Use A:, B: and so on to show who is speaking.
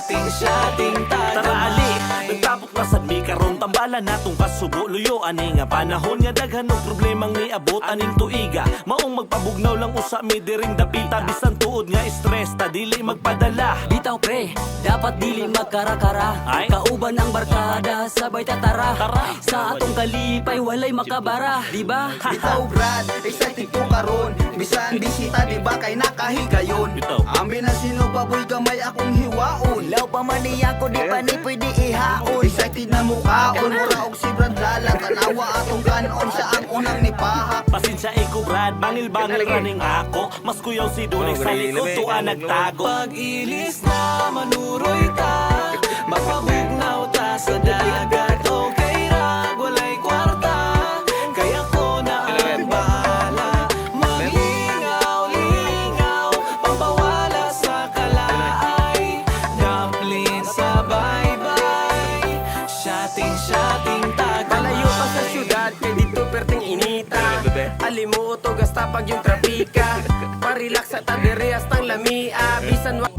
A: Bye-bye Shotting, shotting, tagamay
B: Tara ali, nagtapok na sad mi karon tambalan natong kasubo. Luyo ani nga panahon nga daghan og problemang niabot aning tuiga. Maong magpabugnaw lang usa mi diring dapita. Bisan tuod nga stress ta dili magpadala.
C: Bitaw pre, dapat dili magkara-kara.
B: Ay.
C: Kauban ang barkada, sabay tatara.
B: Tara.
C: Sa atong kalipay, walay makabara Di ba?
D: Bitaw Brad, excited ko karon. Bisan bisita di ba kay nakahigayon.
B: Bitaw.
D: Ambi na sino baboy gamay akong hiwaon.
E: Law pa man niya ko di pa ni pwede ihaon.
D: Excited na mukhaon Mura og si Brad lalang Tanawa atong kanon Siya ang unang nipahak
B: Pasensya iko Brad, bangil-bangil raning ako. Mas kuyaw si Dunay sa likod tuwa nagtago.
A: Pag-ilis na manuroy ta Shotting, shotting,
F: Palayo pa sa syudad, kay dito perting inita. Alimuot o gasta pag yung trapika. Parelax sa tadereas ng lamia. Bisan wa